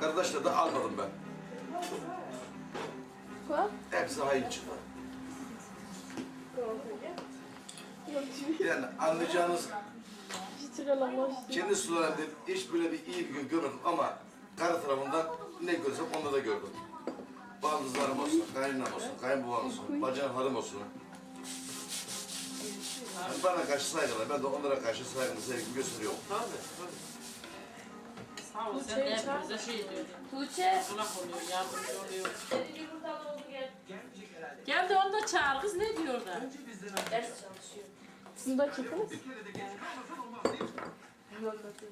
Kardeşleri de almadım ben. Quoi Hepsi hayır çıktı. Yani anlayacağınız kendi sularında hiç böyle bir iyi bir gün görmedim ama karı tarafından ne görsem onda da gördüm. Baldızlarım olsun, kaynanam olsun, kayınbabam olsun, bacanlarım olsun. Yani bana karşı saygılar, ben de onlara karşı saygımı, sevgimi gösteriyorum. Tabii, tabii. Sağ ol, sen de hepimize şey diyordun. Tuğçe. Kulak oluyor, yardımcı oluyor. Gel de onu da çağır kız ne diyor da? Ders çalışıyor. De çekiniz.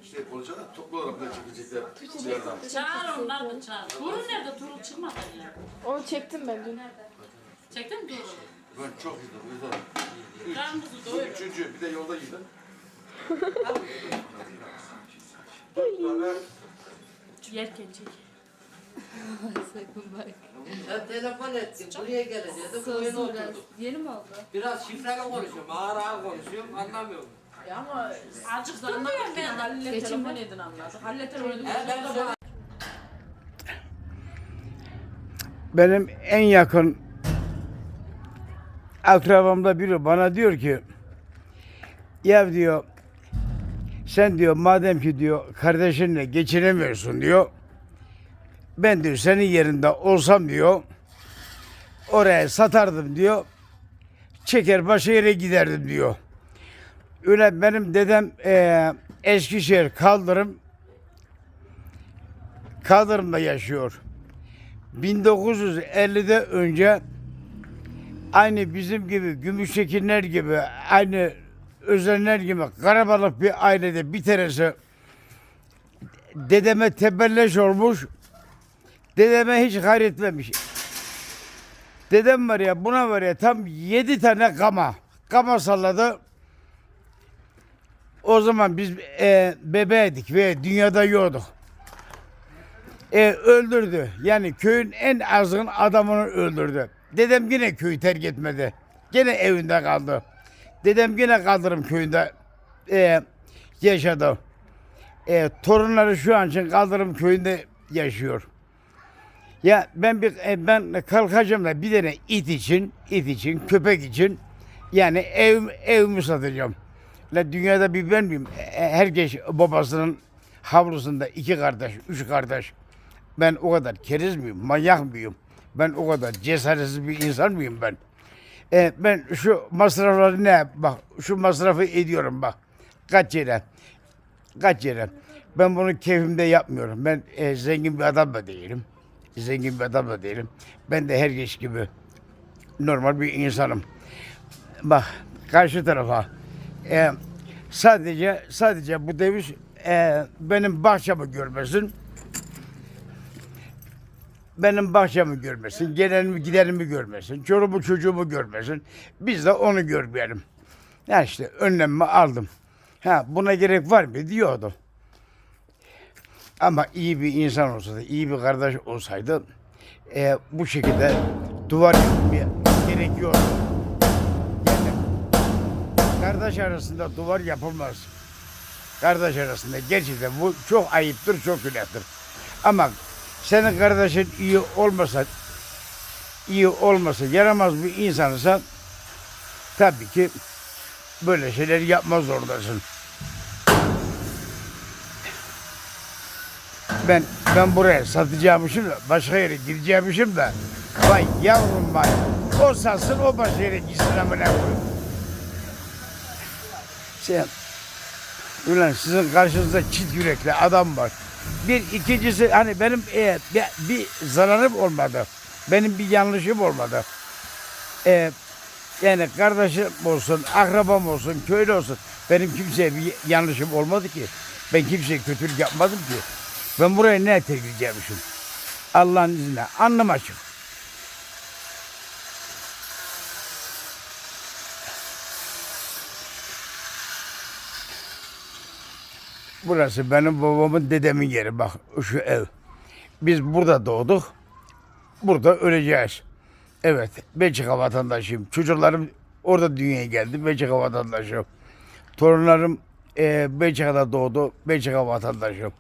İşte olacak da toplu olarak ne çekecekler dışarıdan. Çağır onlar da çağır. Tuğrul nerede? Tuğrul çıkmadı ya. Onu çektim ben dün. Çektin mi Tuğrul'u? Ben çok yedim, yedim. Karnımızı doyur. Üçüncü, bir de yolda yedim. Dört tane Yerken çek. Ya telefon ettim, buraya geleceğiz. Koyun oturduk. Yeni mi oldu? Biraz şifreli konuşuyorum, ağır ağır konuşuyorum, anlamıyorum. Ya ama Azıcık da anlamıyorum ben. Halil'le telefon edin anladık. Halil'le telefon edin. He, ben de bana benim en yakın akrabamda biri bana diyor ki ya diyor sen diyor madem ki diyor kardeşinle geçinemiyorsun diyor ben diyor senin yerinde olsam diyor oraya satardım diyor çeker başka yere giderdim diyor. Öyle benim dedem eee Eskişehir Kaldırım Kaldırım'da yaşıyor. 1950'de önce aynı bizim gibi Gümüştekinler gibi aynı Özenler gibi karabalık bir ailede bir tanesi dedeme tebelleş olmuş dedeme hiç hayretmemiş. Dedem var ya buna var ya tam yedi tane kama. Kama salladı. O zaman biz e, bebeydik ve dünyada yoktuk e, öldürdü. Yani köyün en azgın adamını öldürdü. Dedem yine köyü terk etmedi. Gene evinde kaldı. Dedem yine Kaldırım köyünde e, yaşadı. E, torunları şu an için Kaldırım köyünde yaşıyor. Ya ben bir e, ben kalkacağım da bir tane it için, it için, köpek için yani ev evimi satacağım. La dünyada bir ben miyim? E, Herkes babasının havlusunda iki kardeş, üç kardeş. Ben o kadar keriz miyim, manyak mıyım? Ben o kadar cesaretsiz bir insan mıyım ben? E, ben şu masrafları ne? Bak şu masrafı ediyorum bak. Kaç yere? Kaç yere? Ben bunu keyfimde yapmıyorum. Ben e, zengin bir adam da değilim. Zengin bir adam da değilim. Ben de herkes gibi normal bir insanım. Bak karşı tarafa e, sadece sadece bu deviz e, benim bahçemi görmesin benim bahçemi görmesin, gelenimi gidenimi görmesin, çoluğumu çocuğumu görmesin. Biz de onu görmeyelim. Ya işte önlemimi aldım. Ha buna gerek var mı diyordu. Ama iyi bir insan olsaydı, iyi bir kardeş olsaydı e, bu şekilde duvar yapmaya gerekiyor. Yani kardeş arasında duvar yapılmaz. Kardeş arasında gerçekten bu çok ayıptır, çok günahtır. Ama senin kardeşin iyi olmasa, iyi olmasa, yaramaz bir insansa tabii ki böyle şeyler yapmaz zorundasın. Ben ben buraya satacağımışım da başka yere gireceğimişim de vay yavrum vay o satsın o başka yere gitsin amına koyayım. Şey, ulan sizin karşınızda çift yürekli adam var. Bir ikincisi hani benim e, bir, bir zararım olmadı. Benim bir yanlışım olmadı. E, yani kardeşim olsun, akrabam olsun, köylü olsun. Benim kimseye bir yanlışım olmadı ki. Ben kimseye kötülük yapmadım ki. Ben buraya ne tergileceğmişim? Allah'ın izniyle. Anlam. Burası benim babamın dedemin yeri bak şu ev. Biz burada doğduk. Burada öleceğiz. Evet Belçika vatandaşıyım. Çocuklarım orada dünyaya geldi. Belçika vatandaşı. torunlarım e, Belçika'da doğdu. Belçika vatandaşı.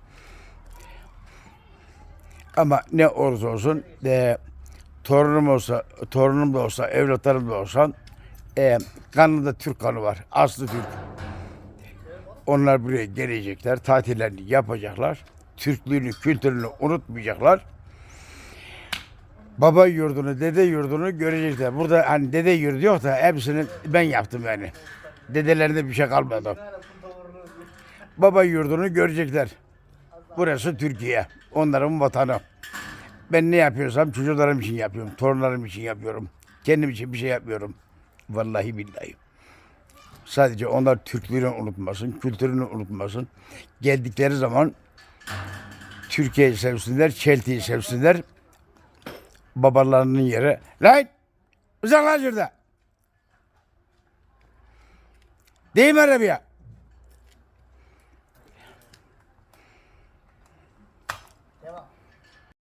Ama ne olursa olsun e, torunum olsa, torunum da olsa, evlatlarım da olsa e, kanında Türk kanı var. Aslı Türk. Onlar buraya gelecekler, tatillerini yapacaklar. Türklüğünü, kültürünü unutmayacaklar. Baba yurdunu, dede yurdunu görecekler. Burada hani dede yurdu yok da hepsini ben yaptım yani. Dedelerinde bir şey kalmadı. Baba yurdunu görecekler. Burası Türkiye. Onların vatanı. Ben ne yapıyorsam çocuklarım için yapıyorum. Torunlarım için yapıyorum. Kendim için bir şey yapmıyorum. Vallahi billahi. Sadece onlar Türklüğünü unutmasın, kültürünü unutmasın. Geldikleri zaman Türkiye'yi sevsinler, Çelti'yi sevsinler. Babalarının yeri. Lan! Uzaklaş şurada. Değil mi arabaya?